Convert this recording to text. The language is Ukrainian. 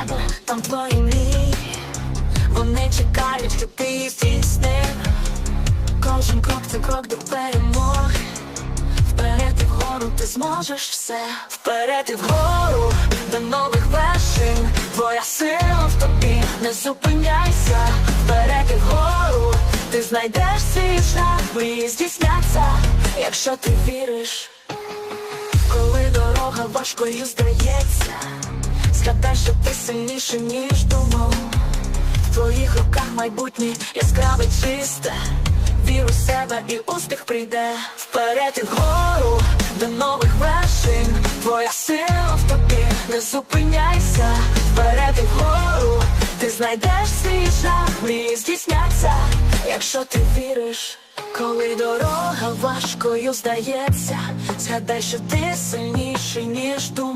небо, там твої мрії. Вони чекають, що ти здійснив Кожен крок це крок до перемоги. Вперед і вгору ти зможеш все. Вперед і вгору до нових вершин. Твоя сила в тобі, не зупиняйся. Вперед і вгору ти знайдеш свій шлях, мрії здійсняться, якщо ти віриш. Коли дорога важкою здається, згадай, що ти сильніший, ніж думав. В твоїх руках майбутнє яскраве чисте. Вір у себе і успіх прийде вперед і вгору до нових вершин. Твоя сила в тобі, не зупиняйся, вперед і вгору ти знайдеш свій шлях, мрії здійсняться, якщо ти віриш. Коли дорога важкою здається, згадай, що ти сильніший, ніж думав.